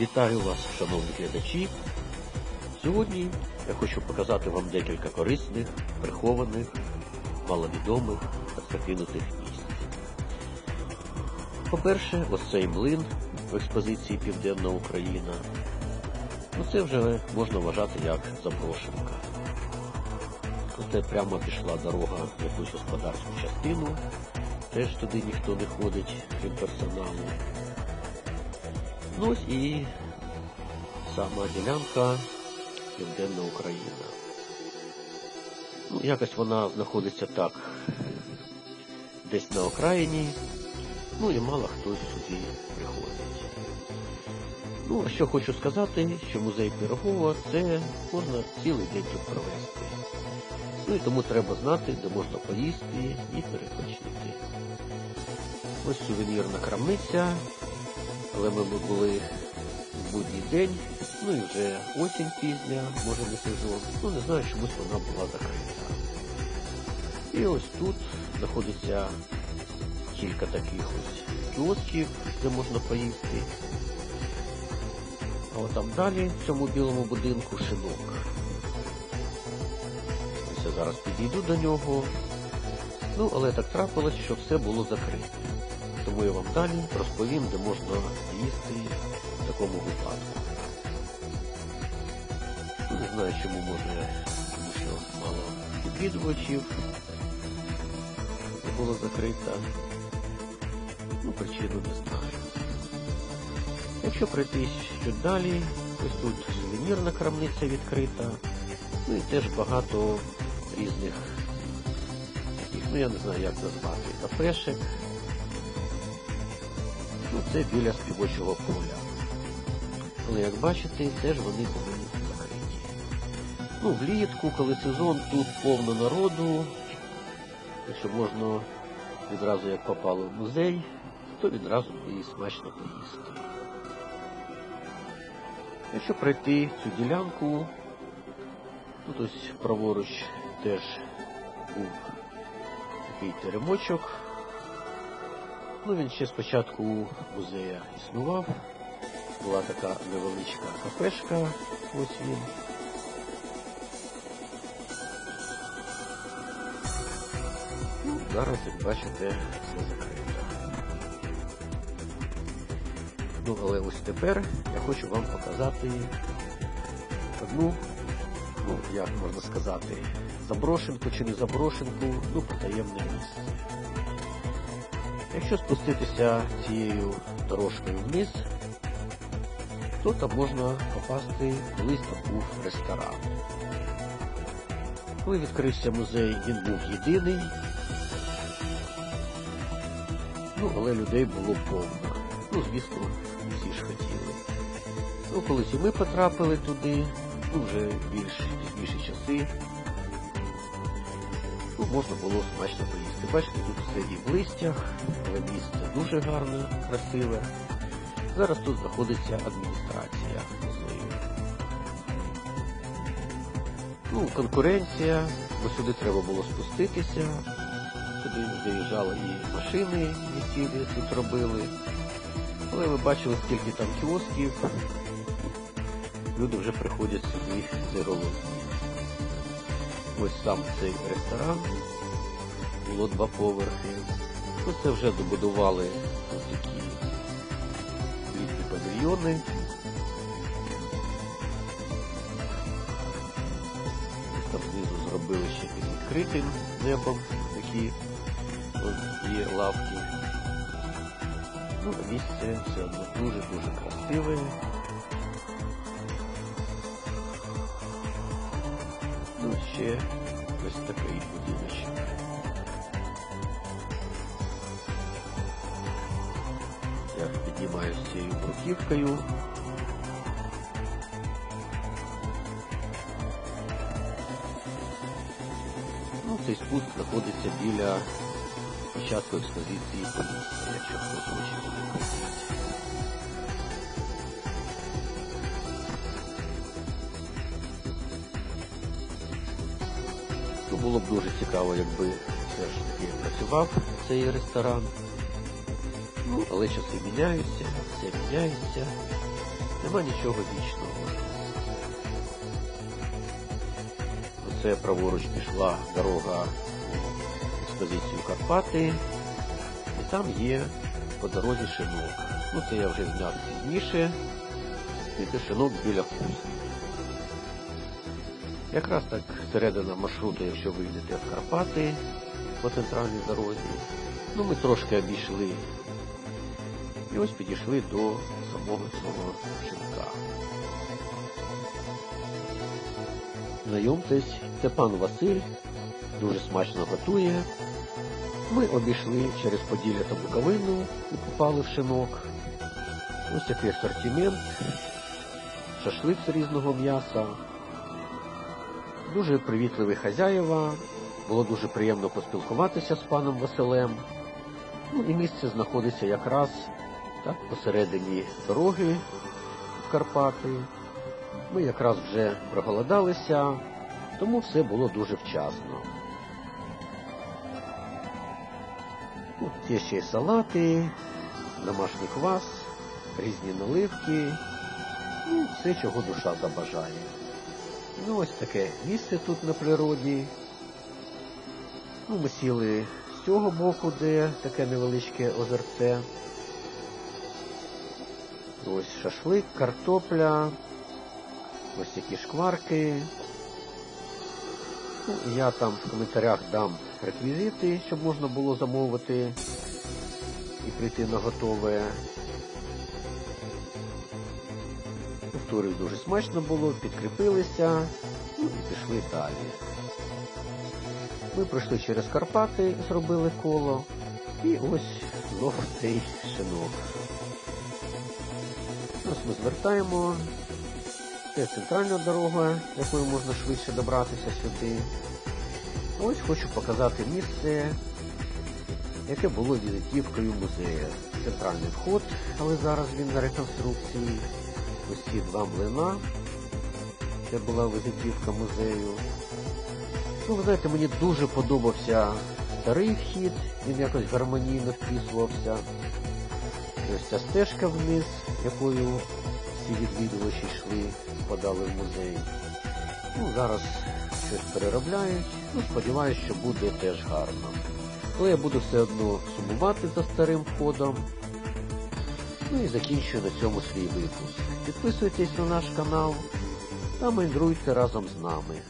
Вітаю вас, шановні глядачі. Сьогодні я хочу показати вам декілька корисних, прихованих, маловідомих та закинутих місць. По-перше, ось цей млин в експозиції Південна Україна. Ну це вже можна вважати як заброшенка. Оце прямо пішла дорога в якусь господарську частину. Теж туди ніхто не ходить, крім персоналу. Ну ось і сама ділянка Південна Україна. Ну, якось вона знаходиться так, десь на окраїні, ну і мало хтось сюди приходить. Ну, а що хочу сказати, що музей Пирогова це можна цілий день тут провести. Ну і тому треба знати, де можна поїсти і перепочити. Ось сувенірна крамниця, ми були в будній день, ну і вже осінь пізня, може не сезон. Ну не знаю, чомусь вона була закрита. І ось тут знаходиться кілька таких ось кіосків, де можна поїсти. А от там далі, в цьому білому будинку, шинок. Ось я зараз підійду до нього. Ну, але так трапилось, що все було закрите. Тому я вам далі розповім, де можна їсти в такому випадку. Не знаю, чому може, тому що мало відвідувачів було закрито. Ну, причину не знаю. Якщо пройти ще далі, ось тут сувенірна крамниця відкрита, ну і теж багато різних ну я не знаю, як назвати, кафешек. Ну, це біля співочого поля. Але як бачите, теж вони були закриті. Ну, влітку, коли сезон, тут повно народу. Якщо можна відразу як попало в музей, то відразу і смачно поїсти. Якщо пройти цю ділянку, тут ось праворуч теж був такий теремочок. Ну, він ще спочатку у музея існував. Була така невеличка кафешка, ось він. Зараз, як бачите, все закрито. Ну, але ось тепер я хочу вам показати одну, ну, як можна сказати, заброшенку чи не заброшенку, ну, потаємне місце. Якщо спуститися цією дорожкою вниз, то там можна попасти, колись був ресторан. Коли відкрився музей, він був єдиний, ну, але людей було повно. Ну, звісно, всі ж хотіли. Ну, колись і ми потрапили туди, ну, вже більш пізніші часи. Ну, можна було смачно поїсти. Бачите, тут все і в листях, місце дуже гарне, красиве. Зараз тут знаходиться адміністрація музею. Ну, конкуренція, бо сюди треба було спуститися. Сюди заїжджали і машини, які тут робили. Але ви бачили, скільки там кіосків. Люди вже приходять сюди не голодні. Ось сам цей ресторан. Було два поверхи. Ну, це вже добудували ось такі літні павільйони. Там знизу зробили ще під відкритим небом такі ось є лавки. Ну, місце все одно дуже-дуже красиве. Ну, ще ось такий будиночок. Я піднімаюся цією бруківкою. Ну, цей спуск знаходиться біля початку експозиції поліції, якщо хтось хоче було б дуже цікаво, якби все ж таки працював цей ресторан. Ну, але часи міняються, все міняється. Нема нічого вічного. Оце праворуч пішла дорога в експозицію Карпати, і там є по дорозі шинок. Ну це я вже зняв пізніше. Це шинок біля Хустки. Якраз так середина маршруту, якщо ви йдете в Карпати по центральній дорозі. Ну ми трошки обійшли. І ось підійшли до самого цього шинка. Знайомтесь, це пан Василь, дуже смачно готує. Ми обійшли через Поділля та Буковину і попали в шинок. Ось такий асортимент, шашлик з різного м'яса. Дуже привітливі хазяєва. Було дуже приємно поспілкуватися з паном Василем. Ну і місце знаходиться якраз так посередині дороги в Карпати. Ми якраз вже проголодалися, тому все було дуже вчасно. Ну, Є ще й салати, домашній квас, різні наливки, ну, все, чого душа забажає. Ну, ось таке місце тут на природі. Ну, ми сіли з цього боку, де таке невеличке озерце. Ось шашлик, картопля, ось такі шкварки. Ну, я там в коментарях дам реквізити, щоб можна було замовити і прийти на готове. Повторюю, дуже смачно було, підкріпилися ну, і пішли далі. Ми пройшли через Карпати, зробили коло, і ось знову цей шинок. Ось ми звертаємо. Це центральна дорога, якою можна швидше добратися сюди. Ось хочу показати місце, яке було візитівкою музею. Центральний вход, але зараз він на реконструкції. Ось ці два млина. Це була візитівка музею. Ну, ви знаєте, мені дуже подобався старий вхід, він якось гармонійно вписувався. Ось ця стежка вниз, якою всі відвідувачі йшли, подали в музей. Ну, зараз щось переробляють. Ну, сподіваюся, що буде теж гарно. Але я буду все одно сумувати за старим входом. Ну і закінчую на цьому свій випуск. Підписуйтесь на наш канал та мандруйте разом з нами.